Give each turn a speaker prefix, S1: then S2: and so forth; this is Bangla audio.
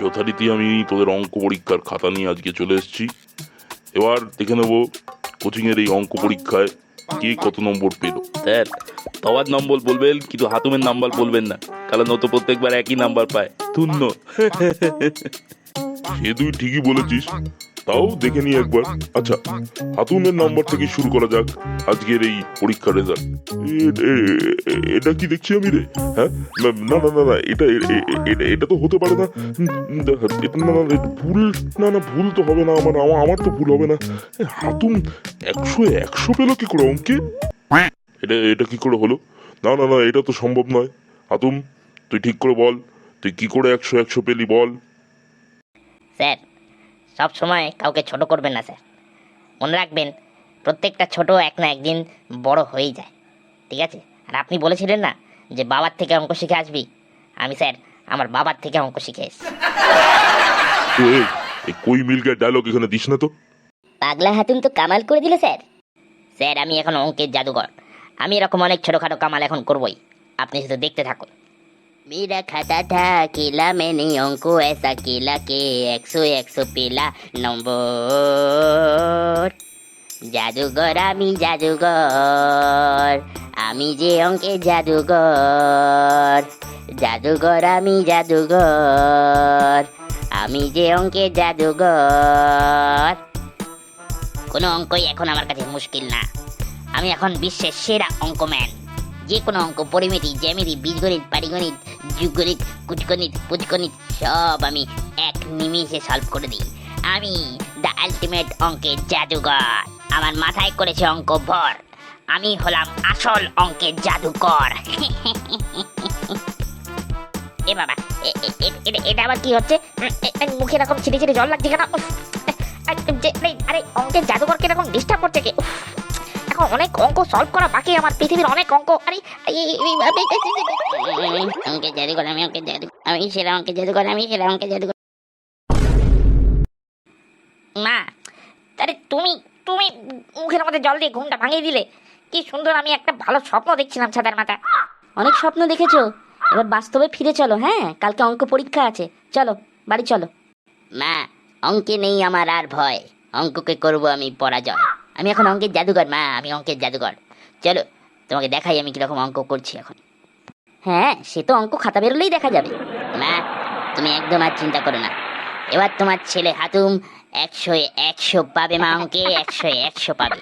S1: যথারীতি আমি তোদের অঙ্ক পরীক্ষার খাতা নিয়ে আজকে চলে এসেছি। এবার দেখে নেব কোচিংয়ের এই অঙ্ক পরীক্ষায় কে কত নম্বর পেল।
S2: স্যার সবার নম্বর বলবেন কিন্তু হাতুমের নাম্বার বলবেন না। কারণ ও তো প্রত্যেকবার একই নাম্বার পায়। শূন্য
S1: সে তুই ঠিকই বলেছিস। তাও দেখে নি একবার। আচ্ছা হাতুনের নাম্বার থেকে শুরু করা যাক। আজকের এই পরীক্ষার রেজাল্ট এটা কি দেখছি আমি রে? হ্যাঁ? না না না না এটা এটা- তো হতে পারে না। না না ভুল, না না, ভুল তো হবে না আমার, আমার- তো ভুল হবে না। হাতুম একশো একশো পেল কি করে, অঙ্কে? এটা এটা কি করে হলো? না না না, এটা তো সম্ভব নয়। হাতুম তুই ঠিক করে বল। তুই কি করে একশো একশো পেলি বল?
S3: স্যার সব সময় কাউকে ছোট করবেন না স্যার। মনে রাখবেন প্রত্যেকটা ছোট এক না একদিন বড় হয়েই যায় ঠিক আছে? আর আপনি বলেছিলেন না যে বাবার থেকে অঙ্ক শিখে আসবি? আমি স্যার আমার বাবার থেকে অঙ্ক শিখে এসেছি।
S1: এই কই মিলকের ডায়লগ এখানে দিস না তো?
S3: পাগলা হাতুম তো কামাল করে দিল স্যার। স্যার আমি এখন অঙ্কের জাদুঘর। আমি এরকম অনেক ছোটোখাটো কামাল এখন করবই। আপনি শুধু দেখতে থাকুন। मेरा खाता था अकेला मैंने अंको ऐसा केला के एक सौ एक सौ पेला নম্বর জাদুঘর আমি জাদুঘর আমি যে অঙ্কে জাদুঘর জাদুঘর আমি জাদুঘর আমি যে অঙ্কে জাদুঘর কোনো অঙ্কই এখন আমার কাছে মুশকিল না আমি এখন বিশ্বের সেরা অঙ্কম্যান যে কোনো অঙ্ক, পরিমিতি, জ্যামিতি, বীজগণিত, পাটিগণিত, যুগগণিত কুচগণিত পুচগণিত সব আমি এক নিমিষে সলভ করে দিই। আমি দ্য আলটিমেট অঙ্কের জাদুকর আমার মাথায় করেছে অঙ্ক ভর। আমি হলাম আসল অঙ্কের জাদুকর। এ বাবা এটা- আবার কি হচ্ছে? মুখে এরকম ছিটে ছিটে জল লাগছে কেন? আরে, অঙ্কের জাদুকরকে কীরকম ডিস্টার্ব করছে কে? এখন অনেক অঙ্ক সলভ করা বাকি আমার পৃথিবীর অনেক অঙ্ক আরে এই- অঙ্কের জাদুকর আমি অঙ্কের জাদু আমি সেরা অঙ্কের জাদুকর আমি সেরা অঙ্কের জাদুকর মা আরে তুমি তুমি মুখের মধ্যে জল দিয়ে ঘুমটা ভাঙিয়ে দিলে কি সুন্দর আমি একটা ভালো স্বপ্ন দেখছিলাম ছাতার মাথা
S4: অনেক স্বপ্ন দেখেছ এবার বাস্তবে ফিরে চলো হ্যাঁ কালকে অঙ্ক পরীক্ষা আছে চলো বাড়ি চলো
S3: মা অঙ্কে নেই আমার আর ভয় অঙ্ককে করব আমি পরাজয় আমি এখন অঙ্কের জাদুঘর, মা। আমি অঙ্কের জাদুঘর। চলো, তোমাকে দেখাই আমি কীরকম অঙ্ক করছি এখন।
S4: হ্যাঁ সে তো অঙ্ক খাতা বেরোলেই দেখা যাবে।
S3: মা, তুমি একদম আর চিন্তা করো না। এবার তোমার ছেলে হাতুম একশো একশো পাবে, মা, অঙ্কে একশো একশো পাবে।